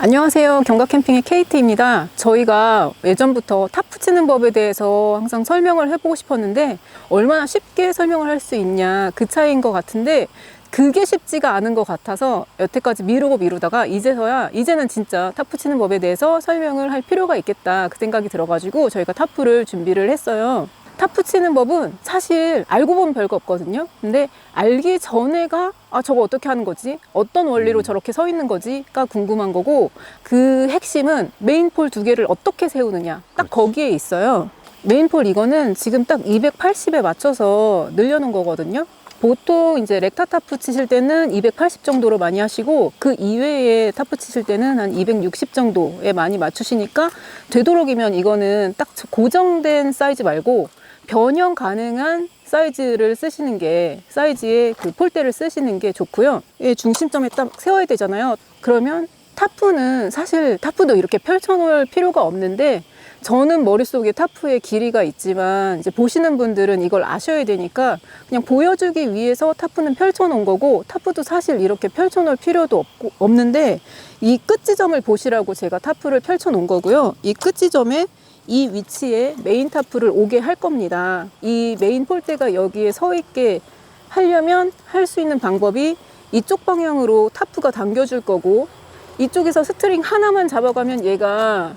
안녕하세요. 경각 캠핑의 KT입니다. 저희가 예전부터 타프 치는 법에 대해서 항상 설명을 해보고 싶었는데 얼마나 쉽게 설명을 할 수 있냐 그 차이인 것 같은데 그게 쉽지가 않은 것 같아서 여태까지 미루고 미루다가 이제서야 이제는 진짜 타프 치는 법에 대해서 설명을 할 필요가 있겠다 그 생각이 들어가지고 저희가 타프를 준비를 했어요. 타프 치는 법은 사실 알고 보면 별거 없거든요. 근데 알기 전에가 아 저거 어떻게 하는 거지? 어떤 원리로 저렇게 서 있는 거지?가 궁금한 거고 그 핵심은 메인폴 두 개를 어떻게 세우느냐 딱 거기에 있어요. 메인폴 이거는 지금 딱 280에 맞춰서 늘려놓은 거거든요. 보통 이제 렉타 타프 치실 때는 280 정도로 많이 하시고 그 이외에 타프 치실 때는 한 260 정도에 많이 맞추시니까 되도록이면 이거는 딱 고정된 사이즈 말고 변형 가능한 사이즈를 쓰시는 게 사이즈의 그 폴대를 쓰시는 게 좋고요. 이 중심점에 딱 세워야 되잖아요. 그러면 타프는 사실 타프도 이렇게 펼쳐놓을 필요가 없는데 저는 머릿속에 타프의 길이가 있지만 이제 보시는 분들은 이걸 아셔야 되니까 그냥 보여주기 위해서 타프는 펼쳐놓은 거고 타프도 사실 이렇게 펼쳐놓을 필요도 없고, 없는데 이 끝지점을 보시라고 제가 타프를 펼쳐놓은 거고요. 이 끝지점에 이 위치에 메인 타프를 오게 할 겁니다. 이 메인 폴대가 여기에 서 있게 하려면 할 수 있는 방법이 이쪽 방향으로 타프가 당겨줄 거고 이쪽에서 스트링 하나만 잡아가면 얘가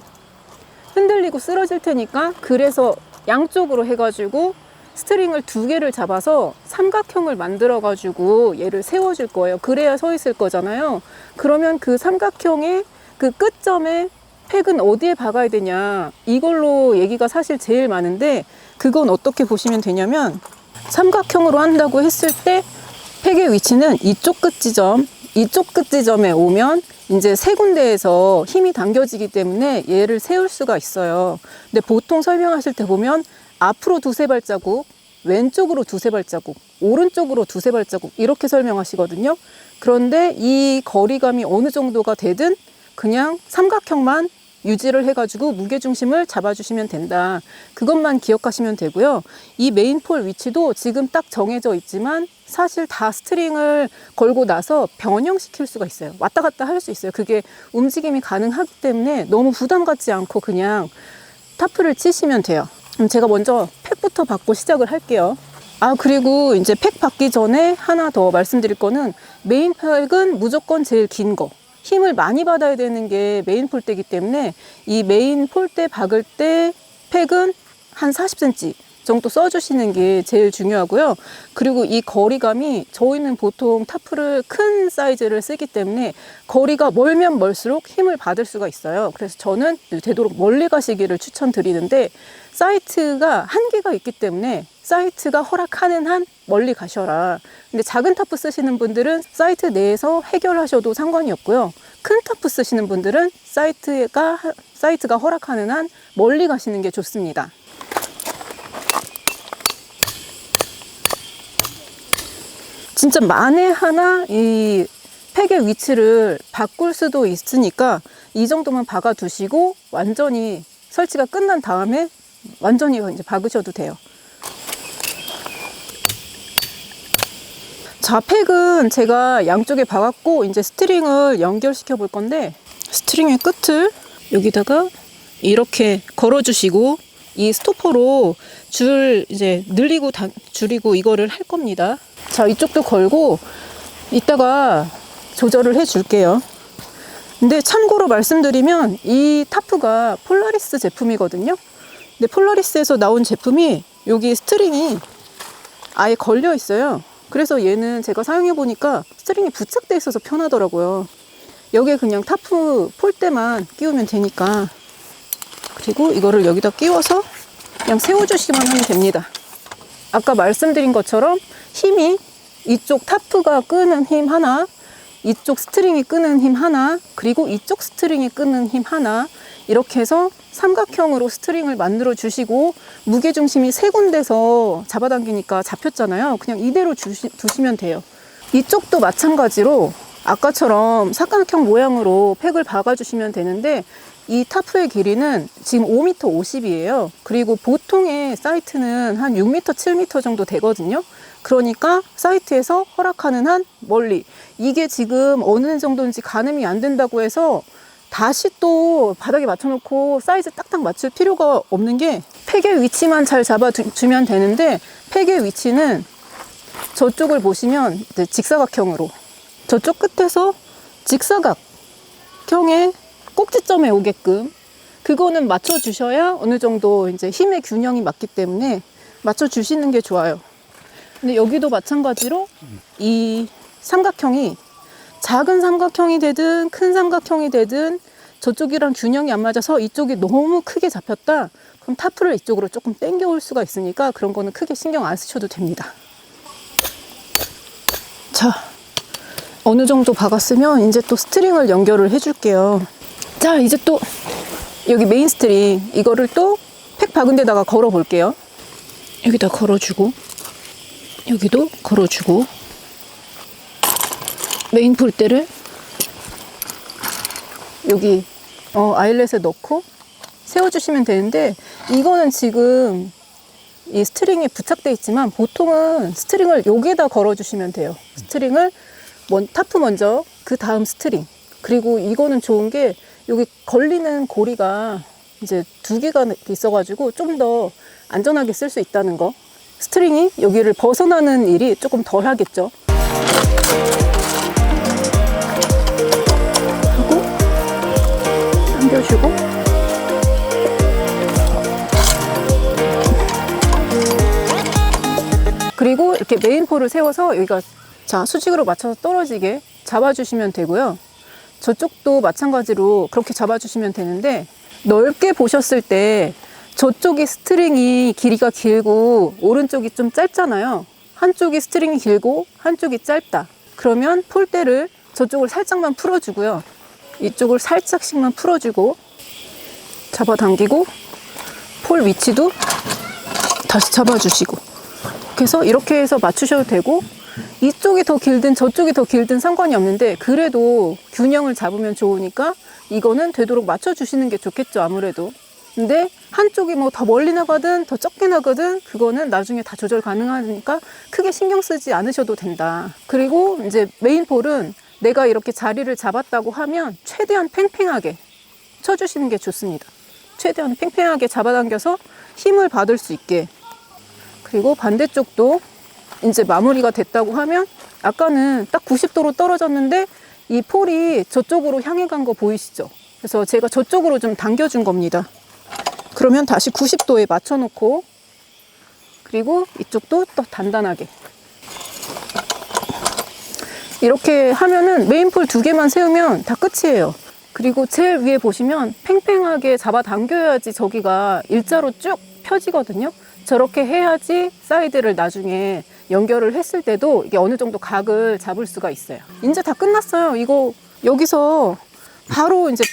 흔들리고 쓰러질 테니까 그래서 양쪽으로 해가지고 스트링을 두 개를 잡아서 삼각형을 만들어 가지고 얘를 세워 줄 거예요. 그래야 서 있을 거잖아요. 그러면 그 삼각형의 그 끝점에 팩은 어디에 박아야 되냐 이걸로 얘기가 사실 제일 많은데 그건 어떻게 보시면 되냐면 삼각형으로 한다고 했을 때 팩의 위치는 이쪽 끝 지점 이쪽 끝 지점에 오면 이제 세 군데에서 힘이 당겨지기 때문에 얘를 세울 수가 있어요. 근데 보통 설명하실 때 보면 앞으로 두세 발자국, 왼쪽으로 두세 발자국, 오른쪽으로 두세 발자국 이렇게 설명하시거든요. 그런데 이 거리감이 어느 정도가 되든 그냥 삼각형만 유지를 해가지고 무게중심을 잡아주시면 된다. 그것만 기억하시면 되고요. 이 메인폴 위치도 지금 딱 정해져 있지만 사실 다 스트링을 걸고 나서 변형시킬 수가 있어요. 왔다 갔다 할 수 있어요. 그게 움직임이 가능하기 때문에 너무 부담 갖지 않고 그냥 타프를 치시면 돼요. 그럼 제가 먼저 팩부터 받고 시작을 할게요. 아, 그리고 이제 팩 받기 전에 하나 더 말씀드릴 거는 메인 팩은 무조건 제일 긴 거. 힘을 많이 받아야 되는 게 메인 폴대이기 때문에 이 메인 폴대 박을 때 팩은 한 40cm 정도 써주시는 게 제일 중요하고요. 그리고 이 거리감이 저희는 보통 타프를 큰 사이즈를 쓰기 때문에 거리가 멀면 멀수록 힘을 받을 수가 있어요. 그래서 저는 되도록 멀리 가시기를 추천드리는데 사이트가 한계가 있기 때문에 사이트가 허락하는 한 멀리 가셔라. 근데 작은 타프 쓰시는 분들은 사이트 내에서 해결하셔도 상관이 없고요. 큰 타프 쓰시는 분들은 사이트가 사이트가 허락하는 한 멀리 가시는 게 좋습니다. 진짜 만에 하나 이 팩의 위치를 바꿀 수도 있으니까 이 정도만 박아 두시고 완전히 설치가 끝난 다음에 완전히 이제 박으셔도 돼요. 자, 팩은 제가 양쪽에 박았고 이제 스트링을 연결시켜 볼 건데 스트링의 끝을 여기다가 이렇게 걸어 주시고 이 스토퍼로 줄 이제 늘리고 다, 줄이고 이거를 할 겁니다. 자, 이쪽도 걸고 이따가 조절을 해 줄게요. 근데 참고로 말씀드리면 이 타프가 폴라리스 제품이거든요. 근데 폴라리스에서 나온 제품이 여기 스트링이 아예 걸려 있어요. 그래서 얘는 제가 사용해 보니까 스트링이 부착돼 있어서 편하더라고요. 여기에 그냥 타프 폴대만 끼우면 되니까. 그리고 이거를 여기다 끼워서 그냥 세워주시기만 하면 됩니다. 아까 말씀드린 것처럼 힘이 이쪽 타프가 끄는 힘 하나, 이쪽 스트링이 끄는 힘 하나, 그리고 이쪽 스트링이 끄는 힘 하나, 이렇게 해서 삼각형으로 스트링을 만들어 주시고 무게 중심이 세 군데서 잡아당기니까 잡혔잖아요. 그냥 이대로 주시, 두시면 돼요. 이쪽도 마찬가지로 아까처럼 삼각형 모양으로 팩을 박아주시면 되는데 이 타프의 길이는 지금 5m 50이에요. 그리고 보통의 사이트는 한 6m, 7m 정도 되거든요. 그러니까 사이트에서 허락하는 한 멀리 이게 지금 어느 정도인지 가늠이 안 된다고 해서 다시 또 바닥에 맞춰놓고 사이즈 딱딱 맞출 필요가 없는 게 팩의 위치만 잘 잡아주면 되는데 팩의 위치는 저쪽을 보시면 이제 직사각형으로 저쪽 끝에서 직사각형의 꼭지점에 오게끔 그거는 맞춰 주셔야 어느 정도 이제 힘의 균형이 맞기 때문에 맞춰 주시는 게 좋아요. 근데 여기도 마찬가지로 이 삼각형이 작은 삼각형이 되든 큰 삼각형이 되든 저쪽이랑 균형이 안 맞아서 이쪽이 너무 크게 잡혔다. 그럼 타프를 이쪽으로 조금 당겨 올 수가 있으니까 그런 거는 크게 신경 안 쓰셔도 됩니다. 자, 어느 정도 박았으면 이제 또 스트링을 연결을 해줄게요. 자, 이제 또 여기 메인 스트링 이거를 또 팩 박은 데다가 걸어 볼게요. 여기다 걸어주고 여기도 걸어주고 메인 폴대를 여기 어, 아일렛에 넣고 세워주시면 되는데 이거는 지금 이 스트링에 부착돼 있지만 보통은 스트링을 여기에다 걸어주시면 돼요. 스트링을 먼, 타프 먼저 그 다음 스트링 그리고 이거는 좋은 게 여기 걸리는 고리가 이제 두 개가 있어가지고 좀 더 안전하게 쓸 수 있다는 거. 스트링이 여기를 벗어나는 일이 조금 덜 하겠죠. 그리고 이렇게 메인폴을 세워서 여기가 자 수직으로 맞춰서 떨어지게 잡아주시면 되고요. 저쪽도 마찬가지로 그렇게 잡아주시면 되는데 넓게 보셨을 때 저쪽이 스트링이 길이가 길고 오른쪽이 좀 짧잖아요. 한쪽이 스트링이 길고 한쪽이 짧다. 그러면 폴대를 저쪽을 살짝만 풀어주고요. 이쪽을 살짝씩만 풀어주고 잡아당기고 폴 위치도 다시 잡아주시고 그래서 이렇게 해서 맞추셔도 되고 이쪽이 더 길든 저쪽이 더 길든 상관이 없는데 그래도 균형을 잡으면 좋으니까 이거는 되도록 맞춰주시는 게 좋겠죠 아무래도. 근데 한쪽이 뭐 더 멀리 나가든 더 적게 나가든 그거는 나중에 다 조절 가능하니까 크게 신경 쓰지 않으셔도 된다. 그리고 이제 메인폴은 내가 이렇게 자리를 잡았다고 하면 최대한 팽팽하게 쳐주시는 게 좋습니다. 최대한 팽팽하게 잡아당겨서 힘을 받을 수 있게 그리고 반대쪽도 이제 마무리가 됐다고 하면 아까는 딱 90도로 떨어졌는데 이 폴이 저쪽으로 향해 간 거 보이시죠? 그래서 제가 저쪽으로 좀 당겨준 겁니다. 그러면 다시 90도에 맞춰놓고 그리고 이쪽도 또 단단하게 이렇게 하면은 메인폴 두 개만 세우면 다 끝이에요. 그리고 제일 위에 보시면 팽팽하게 잡아 당겨야지 저기가 일자로 쭉 펴지거든요. 저렇게 해야지 사이드를 나중에 연결을 했을 때도 이게 어느 정도 각을 잡을 수가 있어요. 이제 다 끝났어요. 이거 여기서 바로 이제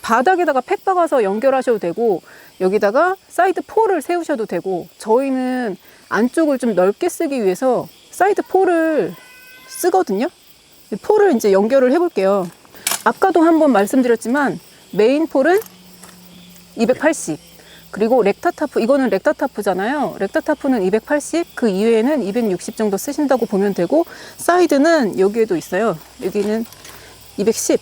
바닥에다가 팩 박아서 연결하셔도 되고 여기다가 사이드 폴을 세우셔도 되고 저희는 안쪽을 좀 넓게 쓰기 위해서 사이드 폴을 쓰거든요. 폴을 이제 연결을 해볼게요. 아까도 한번 말씀드렸지만 메인 폴은 280 그리고 렉타타프 이거는 렉타타프잖아요. 렉타타프는 280, 그 이외에는 260 정도 쓰신다고 보면 되고 사이드는 여기에도 있어요. 여기는 210.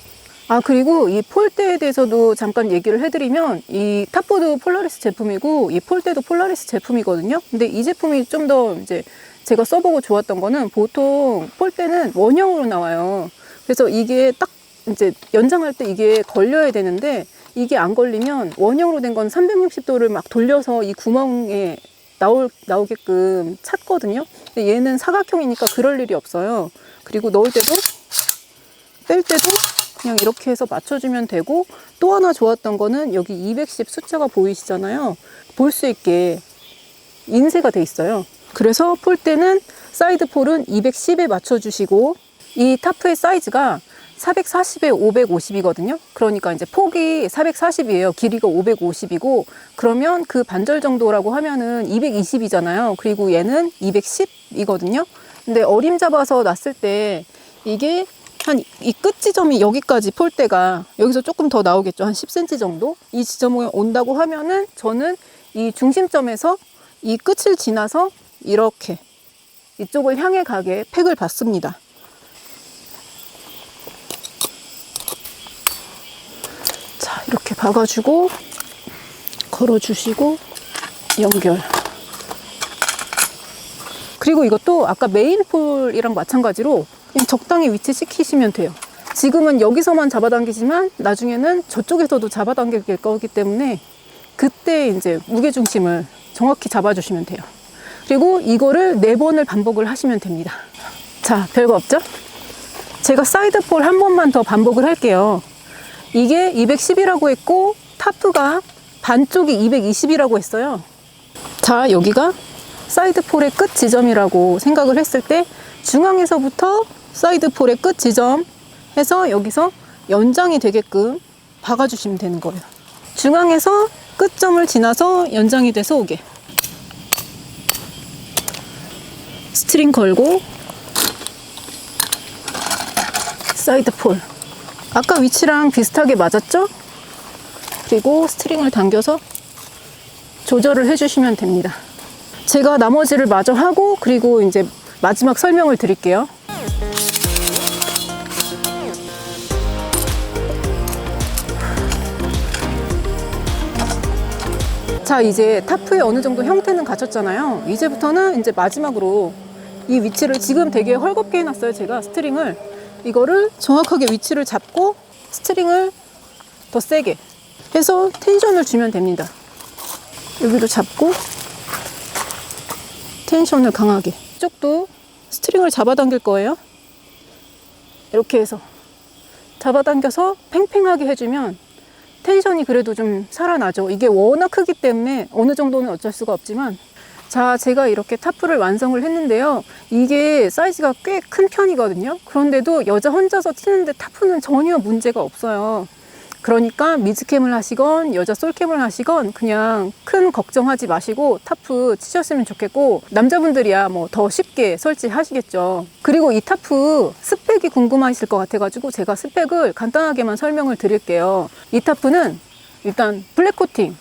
아 그리고 이 폴대에 대해서도 잠깐 얘기를 해드리면 이 탑보드 폴라리스 제품이고 이 폴대도 폴라리스 제품이거든요. 근데 이 제품이 좀 더 이제 제가 써보고 좋았던 거는 보통 폴대는 원형으로 나와요. 그래서 이게 딱 이제 연장할 때 이게 걸려야 되는데 이게 안 걸리면 원형으로 된 건 360도를 막 돌려서 이 구멍에 나올, 나오게끔 찾거든요. 근데 얘는 사각형이니까 그럴 일이 없어요. 그리고 넣을 때도 뺄 때도 그냥 이렇게 해서 맞춰주면 되고 또 하나 좋았던 거는 여기 210 숫자가 보이시잖아요. 볼 수 있게 인쇄가 돼 있어요. 그래서 폴 때는 사이드 폴은 210에 맞춰주시고 이 타프의 사이즈가 440에 550이거든요. 그러니까 이제 폭이 440이에요. 길이가 550이고 그러면 그 반절 정도라고 하면은 220이잖아요. 그리고 얘는 210이거든요. 근데 어림 잡아서 놨을 때 이게 한 이 끝 지점이 여기까지 폴대가 여기서 조금 더 나오겠죠. 한 10cm 정도? 이 지점에 온다고 하면은 저는 이 중심점에서 이 끝을 지나서 이렇게 이쪽을 향해 가게 팩을 받습니다. 이렇게 박아주고, 걸어주시고, 연결. 그리고 이것도 아까 메인폴이랑 마찬가지로 그냥 적당히 위치 시키시면 돼요. 지금은 여기서만 잡아당기지만 나중에는 저쪽에서도 잡아당길 거기 때문에 그때 이제 무게중심을 정확히 잡아주시면 돼요. 그리고 이거를 네 번을 반복을 하시면 됩니다. 자, 별거 없죠? 제가 사이드폴 한 번만 더 반복을 할게요. 이게 210이라고 했고, 타프가 반쪽이 220이라고 했어요. 자, 여기가 사이드 폴의 끝 지점이라고 생각을 했을 때, 중앙에서부터 사이드 폴의 끝 지점 해서 여기서 연장이 되게끔 박아주시면 되는 거예요. 중앙에서 끝점을 지나서 연장이 돼서 오게. 스트링 걸고 사이드 폴 아까 위치랑 비슷하게 맞았죠? 그리고 스트링을 당겨서 조절을 해주시면 됩니다. 제가 나머지를 마저 하고 그리고 이제 마지막 설명을 드릴게요. 자 이제 타프의 어느 정도 형태는 갖췄잖아요 이제부터는 이제 마지막으로 이 위치를 지금 되게 헐겁게 해놨어요 제가 스트링을 이거를 정확하게 위치를 잡고 스트링을 더 세게 해서 텐션을 주면 됩니다. 여기도 잡고 텐션을 강하게. 이쪽도 스트링을 잡아당길 거예요. 이렇게 해서 잡아당겨서 팽팽하게 해주면 텐션이 그래도 좀 살아나죠. 이게 워낙 크기 때문에 어느 정도는 어쩔 수가 없지만 자, 제가 이렇게 타프를 완성을 했는데요. 이게 사이즈가 꽤 큰 편이거든요. 그런데도 여자 혼자서 치는데 타프는 전혀 문제가 없어요. 그러니까 미즈캠을 하시건 여자 솔캠을 하시건 그냥 큰 걱정하지 마시고 타프 치셨으면 좋겠고 남자분들이야 뭐 더 쉽게 설치하시겠죠. 그리고 이 타프 스펙이 궁금하실 것 같아 가지고 제가 스펙을 간단하게만 설명을 드릴게요. 이 타프는 일단 블랙 코팅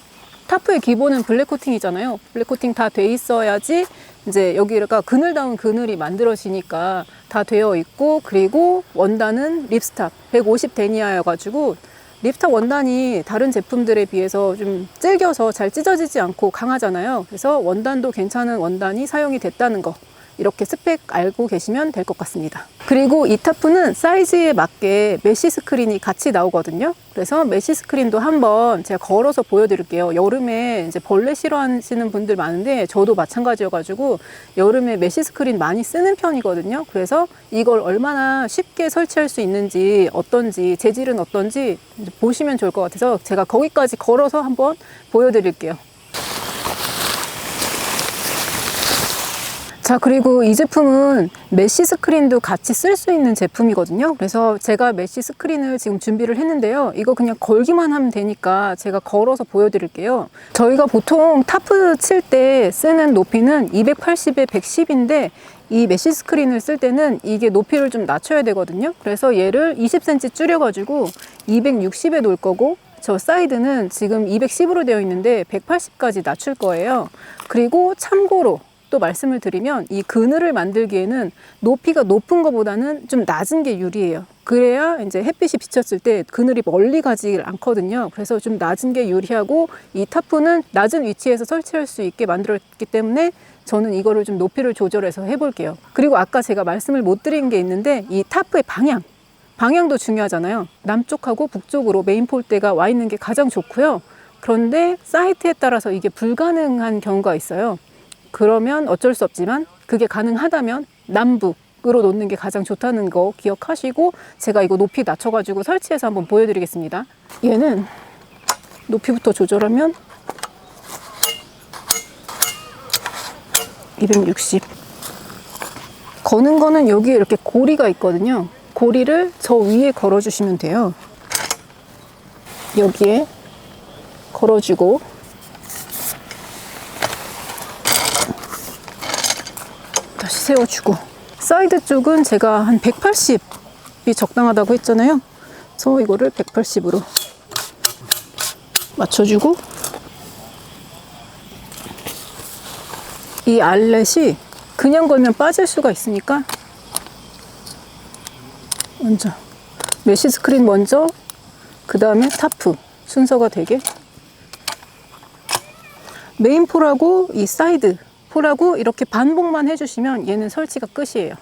타프의 기본은 블랙 코팅이잖아요. 블랙 코팅 다 돼 있어야지 이제 여기가 그늘다운 그늘이 만들어지니까 다 되어 있고 그리고 원단은 립스탑 150 데니아여 가지고 립스탑 원단이 다른 제품들에 비해서 좀 질겨서 잘 찢어지지 않고 강하잖아요. 그래서 원단도 괜찮은 원단이 사용이 됐다는 거. 이렇게 스펙 알고 계시면 될 것 같습니다. 그리고 이 타프는 사이즈에 맞게 메쉬 스크린이 같이 나오거든요. 그래서 메쉬 스크린도 한번 제가 걸어서 보여드릴게요. 여름에 이제 벌레 싫어하시는 분들 많은데 저도 마찬가지여가지고 여름에 메쉬 스크린 많이 쓰는 편이거든요. 그래서 이걸 얼마나 쉽게 설치할 수 있는지 어떤지 재질은 어떤지 보시면 좋을 것 같아서 제가 거기까지 걸어서 한번 보여드릴게요. 자, 그리고 이 제품은 메쉬 스크린도 같이 쓸 수 있는 제품이거든요. 그래서 제가 메쉬 스크린을 지금 준비를 했는데요. 이거 그냥 걸기만 하면 되니까 제가 걸어서 보여드릴게요. 저희가 보통 타프 칠 때 쓰는 높이는 280에 110인데 이 메쉬 스크린을 쓸 때는 이게 높이를 좀 낮춰야 되거든요. 그래서 얘를 20cm 줄여가지고 260에 놓을 거고 저 사이드는 지금 210으로 되어 있는데 180까지 낮출 거예요. 그리고 참고로 또 말씀을 드리면 이 그늘을 만들기에는 높이가 높은 것보다는 좀 낮은 게 유리해요. 그래야 이제 햇빛이 비쳤을 때 그늘이 멀리 가지 않거든요. 그래서 좀 낮은 게 유리하고 이 타프는 낮은 위치에서 설치할 수 있게 만들었기 때문에 저는 이거를 좀 높이를 조절해서 해볼게요. 그리고 아까 제가 말씀을 못 드린 게 있는데 이 타프의 방향. 방향도 중요하잖아요. 남쪽하고 북쪽으로 메인 폴대가 와 있는 게 가장 좋고요. 그런데 사이트에 따라서 이게 불가능한 경우가 있어요. 그러면 어쩔 수 없지만 그게 가능하다면 남북 으로 놓는 게 가장 좋다는 거 기억하시고 제가 이거 높이 낮춰가지고 설치해서 한번 보여드리겠습니다. 얘는 높이부터 조절하면 260 거는 거는 여기에 이렇게 고리가 있거든요. 고리를 저 위에 걸어주시면 돼요. 여기에 걸어주고 다시 세워주고. 사이드 쪽은 제가 한 180이 적당하다고 했잖아요. 그래서 이거를 180으로 맞춰주고. 이 알렛이 그냥 걸면 빠질 수가 있으니까 먼저 메시 스크린 먼저 그 다음에 타프 순서가 되게. 메인 폴하고 이 사이드 폴하고 이렇게 반복만 해주시면 얘는 설치가 끝이에요.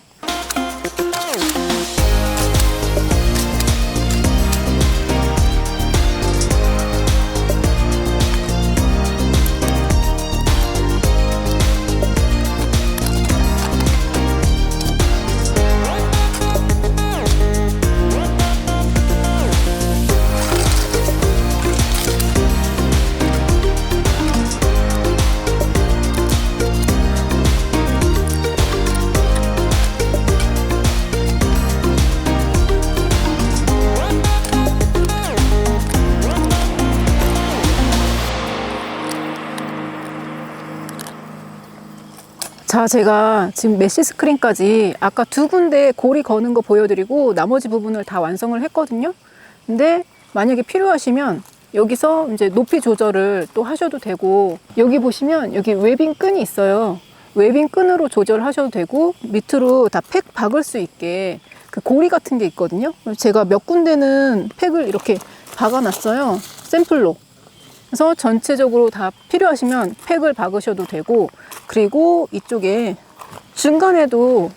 자, 제가 지금 메시 스크린까지 아까 두 군데 고리 거는 거 보여드리고 나머지 부분을 다 완성을 했거든요. 근데 만약에 필요하시면 여기서 이제 높이 조절을 또 하셔도 되고 여기 보시면 여기 웨빙 끈이 있어요. 웨빙 끈으로 조절하셔도 되고 밑으로 다 팩 박을 수 있게 그 고리 같은 게 있거든요. 제가 몇 군데는 팩을 이렇게 박아놨어요. 샘플로. 그래서 전체적으로 다 필요하시면 팩을 박으셔도 되고 그리고 이쪽에 중간에도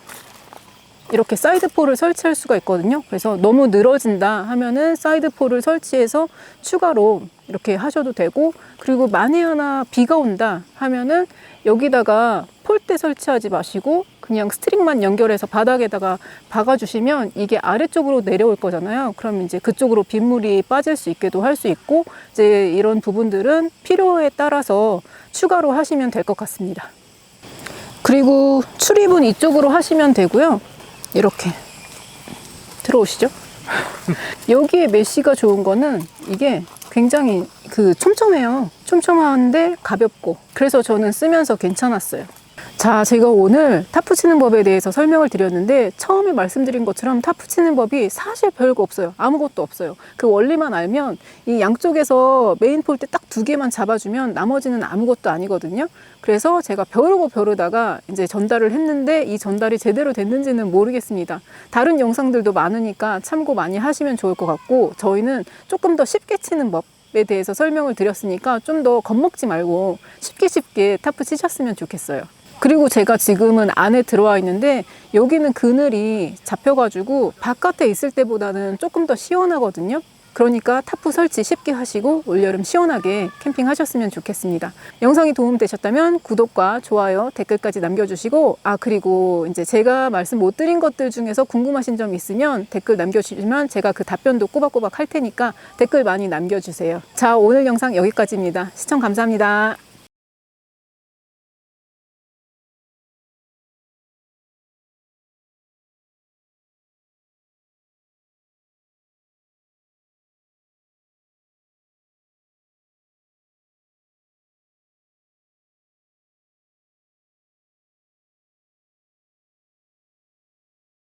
이렇게 사이드 폴을 설치할 수가 있거든요. 그래서 너무 늘어진다 하면은 사이드 폴을 설치해서 추가로 이렇게 하셔도 되고 그리고 만에 하나 비가 온다 하면은 여기다가 폴대 설치하지 마시고 그냥 스트링만 연결해서 바닥에다가 박아주시면 이게 아래쪽으로 내려올 거잖아요. 그럼 이제 그쪽으로 빗물이 빠질 수 있게도 할 수 있고 이제 이런 부분들은 필요에 따라서 추가로 하시면 될 것 같습니다. 그리고 출입은 이쪽으로 하시면 되고요. 이렇게 들어오시죠. 여기에 메쉬가 좋은 거는 이게 굉장히 그 촘촘해요. 촘촘한데 가볍고 그래서 저는 쓰면서 괜찮았어요. 자, 제가 오늘 타프 치는 법에 대해서 설명을 드렸는데 처음에 말씀드린 것처럼 타프 치는 법이 사실 별거 없어요. 아무것도 없어요. 그 원리만 알면 이 양쪽에서 메인 폴대 딱두 개만 잡아주면 나머지는 아무것도 아니거든요. 그래서 제가 벼르고 벼르다가 이제 전달을 했는데 이 전달이 제대로 됐는지는 모르겠습니다. 다른 영상들도 많으니까 참고 많이 하시면 좋을 것 같고 저희는 조금 더 쉽게 치는 법 에 대해서 설명을 드렸으니까 좀 더 겁먹지 말고 쉽게 쉽게 타프 치셨으면 좋겠어요. 그리고 제가 지금은 안에 들어와 있는데 여기는 그늘이 잡혀가지고 바깥에 있을 때보다는 조금 더 시원하거든요. 그러니까 타프 설치 쉽게 하시고 올여름 시원하게 캠핑하셨으면 좋겠습니다. 영상이 도움되셨다면 구독과 좋아요, 댓글까지 남겨주시고 아 그리고 이제 제가 말씀 못 드린 것들 중에서 궁금하신 점 있으면 댓글 남겨주시면 제가 그 답변도 꼬박꼬박 할 테니까 댓글 많이 남겨주세요. 자 오늘 영상 여기까지입니다. 시청 감사합니다.